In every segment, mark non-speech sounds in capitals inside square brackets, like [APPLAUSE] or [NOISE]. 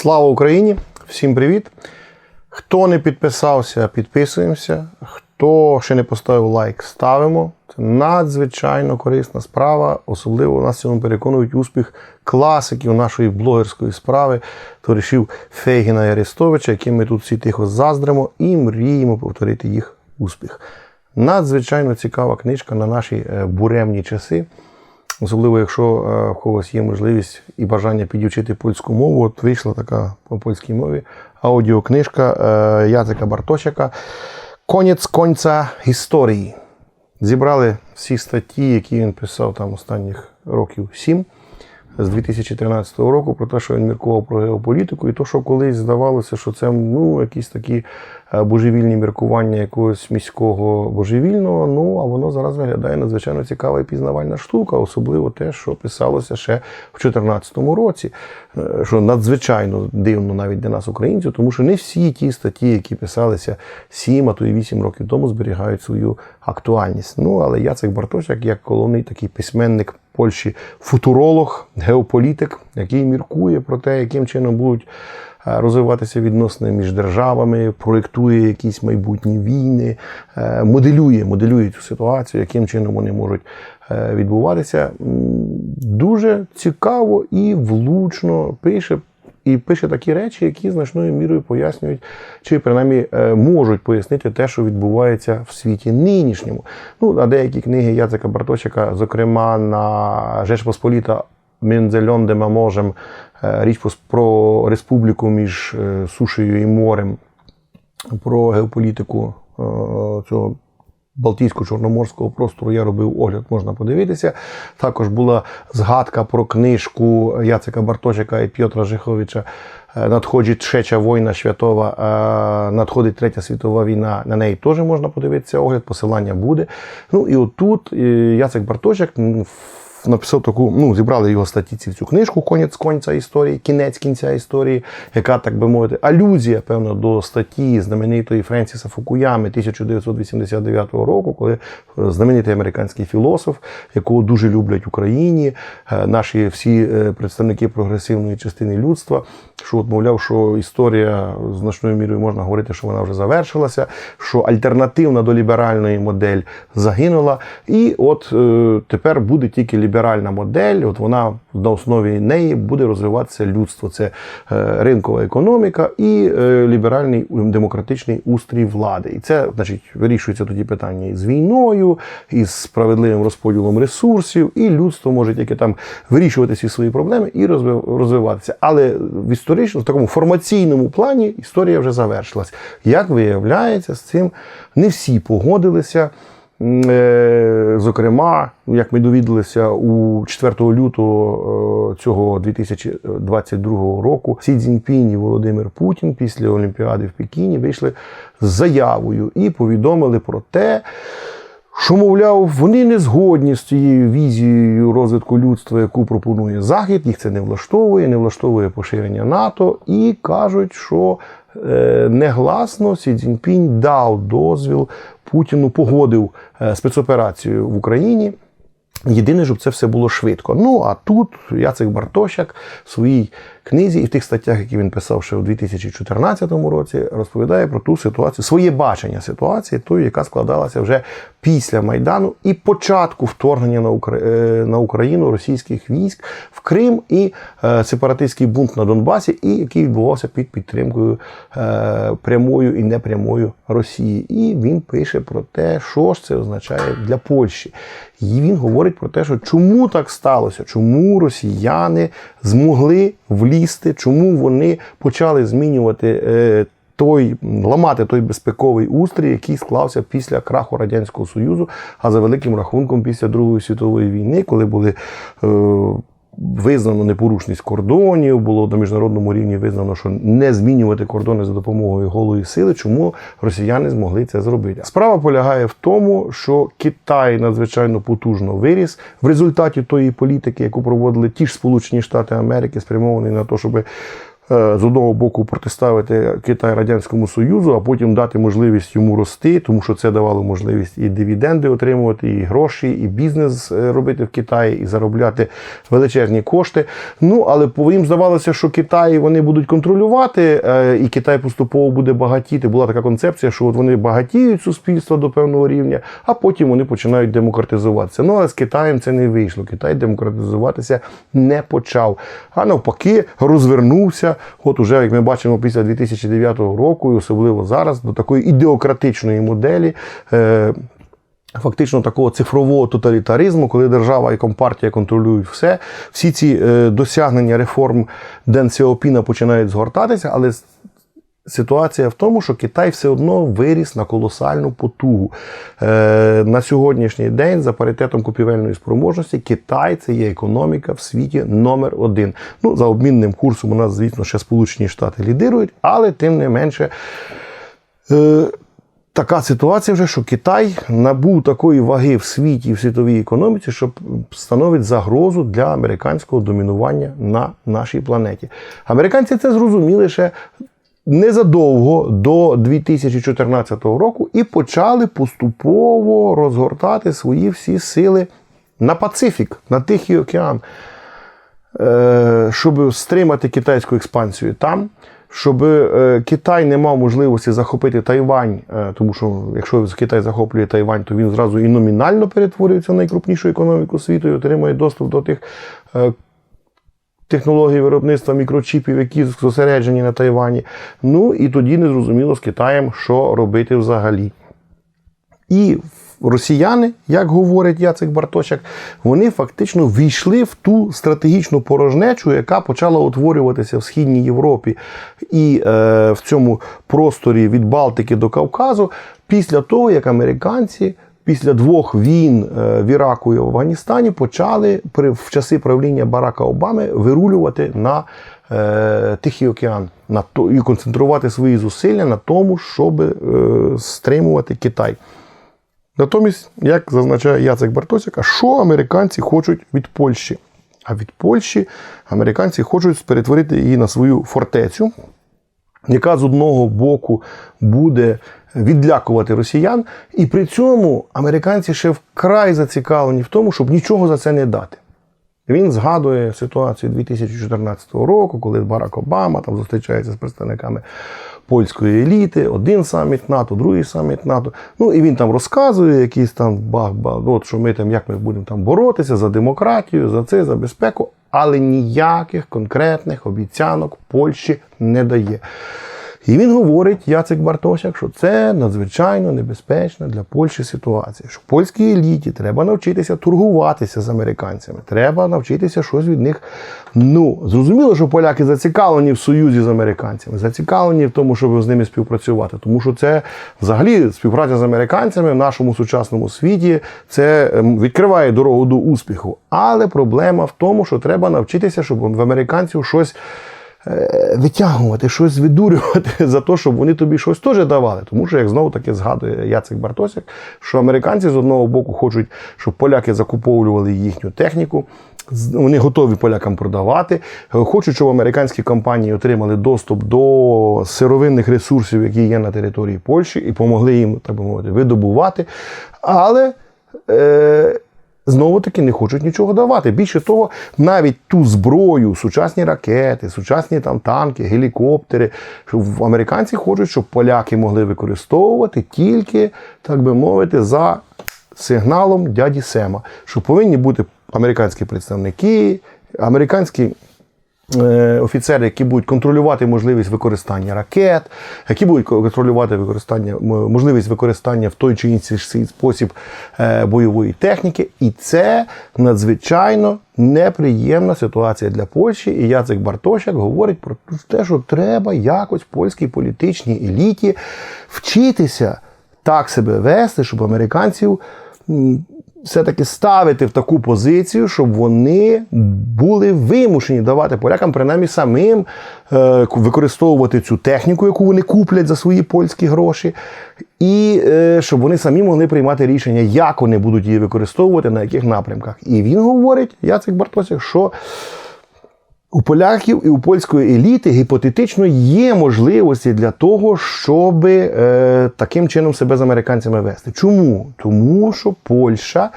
Слава Україні! Всім привіт! Хто не підписався, підписуємося. Хто ще не поставив лайк, ставимо. Це надзвичайно корисна справа. Особливо нас цьому переконують успіх класиків нашої блогерської справи, товаришів Фейгіна і Арестовича, яким ми тут всі тихо заздримо і мріємо повторити їх успіх. Надзвичайно цікава книжка на наші е, буремні часи. Особливо, якщо е, в когось є можливість і бажання підівчити польську мову, от вийшла така по польській мові аудіокнижка е, Яцика Бартощака Конець конця історії. Зібрали всі статті, які він писав там останніх років сім з 2013 року, про те, що він міркував про геополітику, і то, що колись здавалося, що це ну, якісь такі божевільні міркування якогось міського божевільного. Ну а воно зараз виглядає надзвичайно цікава і пізнавальна штука, особливо те, що писалося ще в 2014 році, е, що надзвичайно дивно навіть для нас, українців, тому що не всі ті статті, які писалися 7, а то і 8 років тому, зберігають свою актуальність. Ну але Яцек Бартошак, як головний такий письменник. Польщі футуролог, геополітик, який міркує про те, яким чином будуть е, розвиватися відносини між державами, проєктує якісь майбутні війни, е, моделює, моделює цю ситуацію, яким чином вони можуть е, відбуватися. Дуже цікаво і влучно пише і пише такі речі, які значною мірою пояснюють, чи принаймні е, можуть пояснити те, що відбувається в світі нинішньому. Ну, а деякі книги Яцека Барточика, зокрема на Жеч Посполіта Мензельон де Маможем, е, річ про республіку між сушею і морем, про геополітику цього. Балтійсько-чорноморського простору я робив огляд, можна подивитися. Також була згадка про книжку Яцика Барточика і П'єтра Жиховича. Надходить Третя війна святова, надходить Третя світова війна. На неї теж можна подивитися огляд, посилання буде. Ну і отут Яцек Барточик написав таку, ну, зібрали його статті в цю книжку Конець конця історії, кінець кінця історії, яка, так би мовити, алюзія, певно, до статті знаменитої Френсіса Фукуями 1989 року, коли знаменитий американський філософ, якого дуже люблять Україні, е, наші всі е, представники прогресивної частини людства, що от, мовляв, що історія значною мірою можна говорити, що вона вже завершилася, що альтернативна до ліберальної модель загинула. І от е, тепер буде тільки ліберальна модель, от вона на основі неї буде розвиватися людство. Це е, ринкова економіка і е, ліберальний демократичний устрій влади. І це, значить, вирішується тоді питання із війною, із справедливим розподілом ресурсів, і людство може тільки там вирішувати всі свої проблеми і розвиватися. Але в історичному, в такому формаційному плані історія вже завершилась. Як виявляється, з цим не всі погодилися. Е, зокрема, як ми довідалися у 4 лютого е, цього 2022 року, Сі Цзіньпінь і Володимир Путін після Олімпіади в Пекіні вийшли з заявою і повідомили про те, що, мовляв, вони не згодні з цією візією розвитку людства, яку пропонує Захід. Їх це не влаштовує, не влаштовує поширення НАТО, і кажуть, що е, негласно Сі Цзіньпінь дав дозвіл Путіну погодив е, спецоперацію в Україні. Єдине, щоб це все було швидко. Ну а тут Яцек Бартощак в своїй книзі і в тих статтях, які він писав ще у 2014 році, розповідає про ту ситуацію, своє бачення ситуації, тої, яка складалася вже після Майдану і початку вторгнення на е, Україну російських військ в Крим і е, сепаратистський бунт на Донбасі, і який відбувався під підтримкою е, прямою і непрямою Росії. І він пише про те, що ж це означає для Польщі. І він говорить про те, що чому так сталося, чому росіяни змогли влізти, чому вони почали змінювати. Е, той ламати той безпековий устрій, який склався після краху радянського союзу, а за великим рахунком після Другої світової війни, коли були е, визнано непорушність кордонів, було на міжнародному рівні визнано, що не змінювати кордони за допомогою голої сили. Чому росіяни змогли це зробити? Справа полягає в тому, що Китай надзвичайно потужно виріс в результаті тої політики, яку проводили ті ж Сполучені Штати Америки, спрямовані на те, щоб е, з одного боку протиставити Китай Радянському Союзу, а потім дати можливість йому рости, тому що це давало можливість і дивіденди отримувати, і гроші, і бізнес е, робити в Китаї, і заробляти величезні кошти. Ну але їм здавалося, що Китай вони будуть контролювати, е, і Китай поступово буде багатіти. Була така концепція, що от вони багатіють суспільство до певного рівня, а потім вони починають демократизуватися. Ну але з Китаєм це не вийшло. Китай демократизуватися не почав, а навпаки, розвернувся. От уже, як ми бачимо, після 2009 року, і особливо зараз, до такої ідеократичної моделі. Е, Фактично такого цифрового тоталітаризму, коли держава і компартія контролюють все, всі ці е, досягнення реформ Ден Сіопіна починають згортатися, але ситуація в тому, що Китай все одно виріс на колосальну потугу. Е, на сьогоднішній день, за паритетом купівельної спроможності, Китай це є економіка в світі номер один. Ну, за обмінним курсом у нас, звісно, ще Сполучені Штати лідирують, але тим не менше. Е, така ситуація вже, що Китай набув такої ваги в світі і в світовій економіці, що становить загрозу для американського домінування на нашій планеті. Американці це зрозуміли ще незадовго до 2014 року і почали поступово розгортати свої всі сили на Пацифік, на Тихий океан е, щоб стримати китайську експансію там, щоб е, Китай не мав можливості захопити Тайвань, е, тому що якщо Китай захоплює Тайвань, то він зразу і номінально перетворюється в найкрупнішу економіку світу і отримує доступ до тих. Технологій виробництва мікрочіпів, які зосереджені на Тайвані. Ну і тоді не зрозуміло з Китаєм, що робити взагалі. І росіяни, як говорить Яцек Бартощак, вони фактично війшли в ту стратегічну порожнечу, яка почала утворюватися в Східній Європі і е, в цьому просторі від Балтики до Кавказу, після того, як американці. Після двох війн е, в Іраку і Афганістані почали в часи правління Барака Обами вирулювати на е, Тихий океан на то і концентрувати свої зусилля на тому, щоб е, стримувати Китай. Натомість, як зазначає Яцек Бартосяк, а що американці хочуть від Польщі? А від Польщі американці хочуть перетворити її на свою фортецю, яка з одного боку буде відлякувати росіян, і при цьому американці ще вкрай зацікавлені в тому, щоб нічого за це не дати. Він згадує ситуацію 2014 року, коли Барак Обама там зустрічається з представниками польської еліти, один саміт НАТО, другий саміт НАТО. Ну і він там розказує якісь там бах-бах, от що ми там, як ми будемо там боротися за демократію, за це, за безпеку, але ніяких конкретних обіцянок Польщі не дає. І він говорить, Яцек Бартосяк, що це надзвичайно небезпечна для Польщі ситуація. Що польській еліті треба навчитися торгуватися з американцями, треба навчитися щось від них. Ну, зрозуміло, що поляки зацікавлені в союзі з американцями, зацікавлені в тому, щоб з ними співпрацювати. Тому що це взагалі співпраця з американцями в нашому сучасному світі це ем, відкриває дорогу до успіху. Але проблема в тому, що треба навчитися, щоб в американців щось витягувати, щось видурювати [LAUGHS] за те, щоб вони тобі щось теж давали. Тому що, як знову таки згадує Яцек Бартосяк, що американці з одного боку хочуть, щоб поляки закуповували їхню техніку. Вони готові полякам продавати. Е, Хочуть, щоб американські компанії отримали доступ до сировинних ресурсів, які є на території Польщі, і помогли їм, так би мовити, видобувати. Але е, знову таки не хочуть нічого давати. Більше того, навіть ту зброю, сучасні ракети, сучасні там танки, гелікоптери, американці хочуть, щоб поляки могли використовувати тільки, так би мовити, за сигналом дяді Сема, що повинні бути американські представники, американські. Е, Офіцери, які будуть контролювати можливість використання ракет, які будуть контролювати використання можливість використання в той чи інший спосіб е, бойової техніки, і це надзвичайно неприємна ситуація для Польщі. І Яцек Бартощак говорить про те, що треба якось польській політичній еліті вчитися так себе вести, щоб американців все-таки ставити в таку позицію, щоб вони були вимушені давати полякам, принаймні самим е, використовувати цю техніку, яку вони куплять за свої польські гроші, і е, щоб вони самі могли приймати рішення, як вони будуть її використовувати, на яких напрямках. І він говорить, Яцек Бартосяк, що У поляків і у польської еліти гіпотетично є можливості для того, щоб е, таким чином себе з американцями вести. Чому? Тому що Польща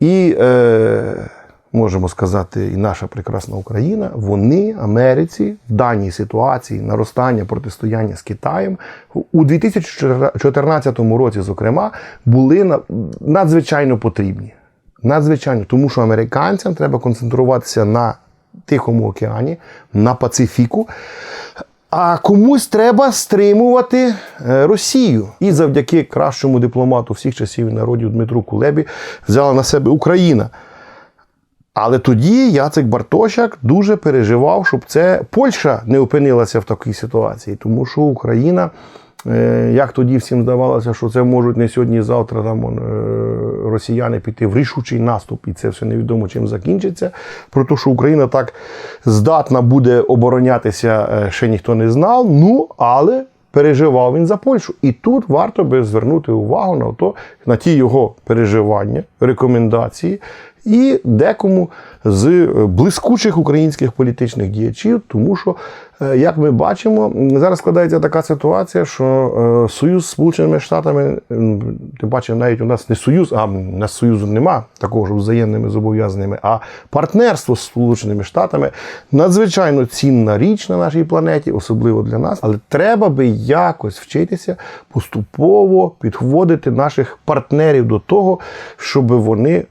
і, е, можемо сказати, і наша прекрасна Україна, вони Америці в даній ситуації наростання протистояння з Китаєм у 2014 році, зокрема, були на- надзвичайно потрібні. Надзвичайно, тому що американцям треба концентруватися на Тихому океані, на Пацифіку. А комусь треба стримувати е, Росію. І завдяки кращому дипломату всіх часів народів Дмитру Кулебі взяла на себе Україна. Але тоді Яцек Бартошак дуже переживав, щоб це Польща не опинилася в такій ситуації, тому що Україна, як тоді всім здавалося, що це можуть не сьогодні-завтра там е, росіяни піти в рішучий наступ, і це все невідомо чим закінчиться. Про те, що Україна так здатна буде оборонятися, е, ще ніхто не знав. Ну, але переживав він за Польщу. І тут варто би звернути увагу на то, на ті його переживання, рекомендації. І декому з е, блискучих українських політичних діячів, тому що, е, як ми бачимо, зараз складається така ситуація, що е, союз з Сполученими Штатами, тим паче, навіть у нас не союз, а у нас союзу нема такого ж взаємними зобов'язаннями, а партнерство з Сполученими Штатами надзвичайно цінна річ на нашій планеті, особливо для нас. Але треба би якось вчитися поступово підводити наших партнерів до того, щоб вони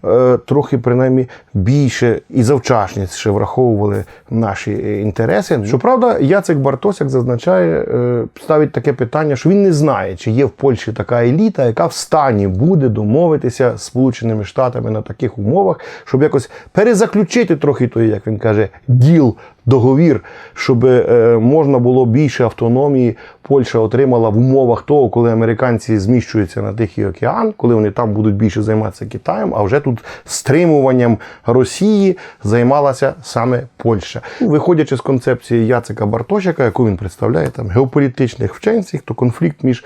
трохи принаймні більше і завчасніше враховували наші е, інтереси. Щоправда, Яцек Бартосяк зазначає, е, ставить таке питання, що він не знає, чи є в Польщі така еліта, яка в стані буде домовитися з Сполученими Штатами на таких умовах, щоб якось перезаключити трохи той, як він каже, діл. Договір, щоб е, можна було більше автономії, Польща отримала в умовах того, коли американці зміщуються на Тихий океан, коли вони там будуть більше займатися Китаєм, а вже тут стримуванням Росії займалася саме Польща. Виходячи з концепції Яцика Бартошика, яку він представляє там геополітичних вченців, то конфлікт між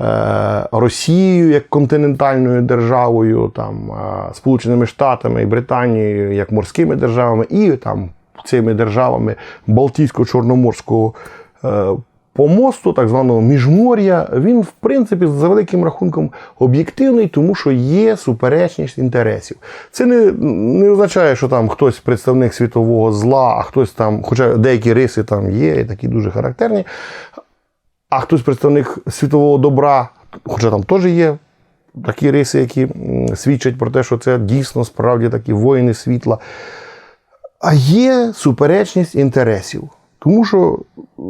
е, Росією як континентальною державою, там е, Сполученими Штатами і Британією як морськими державами, і там цими державами Балтійсько-Чорноморського е, помосту, так званого міжмор'я, він, в принципі, за великим рахунком об'єктивний, тому що є суперечність інтересів. Це не, не означає, що там хтось представник світового зла, а хтось там, хоча деякі риси там є, і такі дуже характерні, а хтось представник світового добра, хоча там теж є такі риси, які свідчать про те, що це дійсно справді такі воїни світла. А є суперечність інтересів. Тому що, е,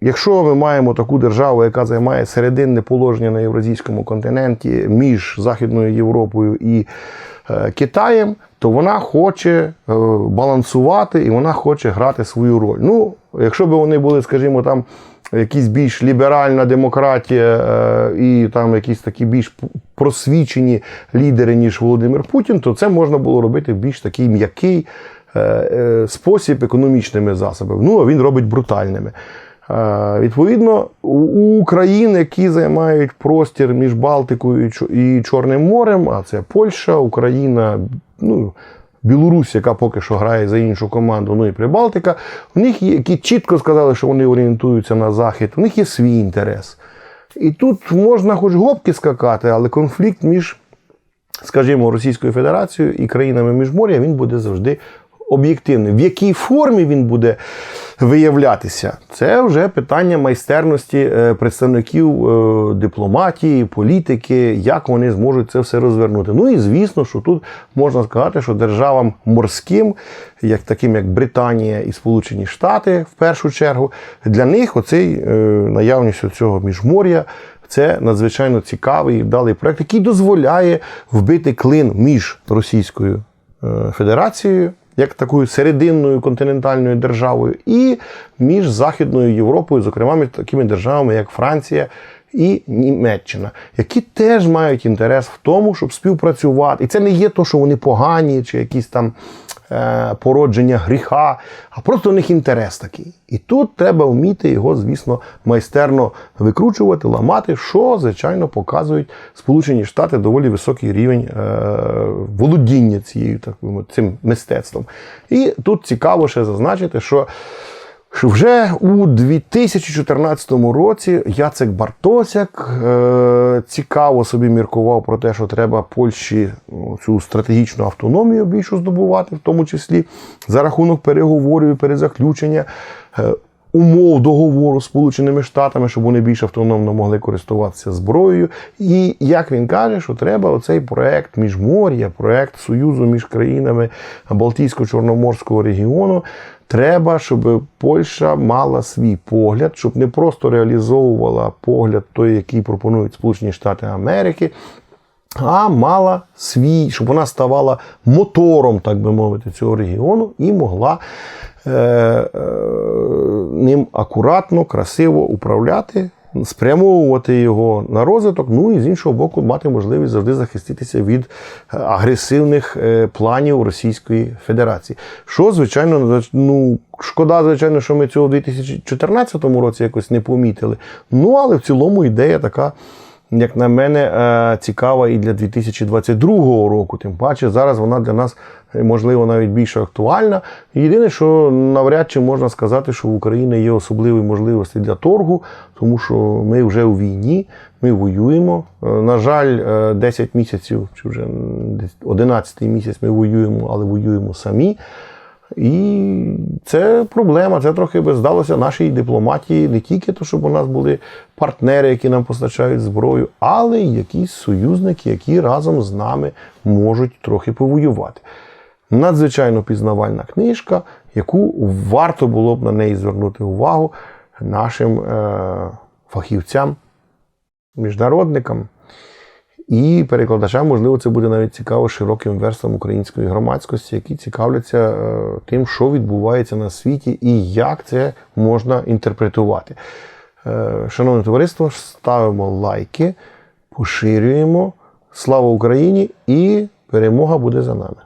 якщо ми маємо таку державу, яка займає серединне положення на Євразійському континенті між Західною Європою і е, Китаєм, то вона хоче е, балансувати і вона хоче грати свою роль. Ну, якщо б вони були, скажімо, там якісь більш ліберальна демократія і там якісь такі більш просвічені лідери, ніж Володимир Путін, то це можна було робити в більш такий м'який спосіб економічними засобами. Ну, а він робить брутальними. Е, Відповідно, у країн, які займають простір між Балтикою і Чорним морем, а це Польща, Україна, ну, Білорусь, яка поки що грає за іншу команду, ну і Прибалтика, у них є, які чітко сказали, що вони орієнтуються на захід, у них є свій інтерес. І тут можна хоч гопки скакати, але конфлікт між, скажімо, Російською Федерацією і країнами Міжмор'я він буде завжди об'єктивним. В якій формі він буде виявлятися, це вже питання майстерності е, представників е, дипломатії, політики, як вони зможуть це все розвернути. Ну і звісно, що тут можна сказати, що державам морським, як таким як Британія і Сполучені Штати, в першу чергу, для них оцей е, наявність цього міжмор'я. Це надзвичайно цікавий і вдалий проект, який дозволяє вбити клин між Російською Федерацією, як такою серединною континентальною державою, і між Західною Європою, зокрема між такими державами, як Франція і Німеччина, які теж мають інтерес в тому, щоб співпрацювати. І це не є то, що вони погані чи якісь там е, породження гріха, а просто у них інтерес такий. І тут треба вміти його, звісно, майстерно викручувати, ламати, що, звичайно, показують Сполучені Штати доволі високий рівень е, володіння цією так цим мистецтвом. І тут цікаво ще зазначити, що вже у 2014 році Яцек Бартосяк е, цікаво собі міркував про те, що треба Польщі ну, цю стратегічну автономію більшу здобувати, в тому числі за рахунок переговорів і перезаключення. Е, Умов договору з Сполученими Штатами, щоб вони більш автономно могли користуватися зброєю. І як він каже, що треба оцей проект міжмор'я, проект союзу між країнами Балтійсько-Чорноморського регіону. Треба, щоб Польща мала свій погляд, щоб не просто реалізовувала погляд той, який пропонують Сполучені Штати Америки, а мала свій, щоб вона ставала мотором, так би мовити, цього регіону і могла ним акуратно, красиво управляти, спрямовувати його на розвиток, ну і з іншого боку, мати можливість завжди захиститися від е, агресивних е, планів Російської Федерації. Що, звичайно, ну, шкода, звичайно, що ми цього в 2014 році якось не помітили. Ну, але в цілому ідея така як на мене, е, цікава і для 2022 року. Тим паче, зараз вона для нас е, можливо навіть більш актуальна. Єдине, що навряд чи можна сказати, що в Україні є особливі можливості для торгу, тому що ми вже у війні, ми воюємо. Е, На жаль, 10 місяців чи вже 11 місяць ми воюємо, але воюємо самі. І це проблема. Це трохи би здалося нашій дипломатії не тільки то, щоб у нас були партнери, які нам постачають зброю, але й якісь союзники, які разом з нами можуть трохи повоювати. Надзвичайно пізнавальна книжка, яку варто було б на неї звернути увагу нашим е- фахівцям, міжнародникам. І перекладачам, можливо, це буде навіть цікаво широким верствам української громадськості, які цікавляться е, тим, що відбувається на світі і як це можна інтерпретувати. Е, Шановне товариство, ставимо лайки, поширюємо. Слава Україні! І перемога буде за нами!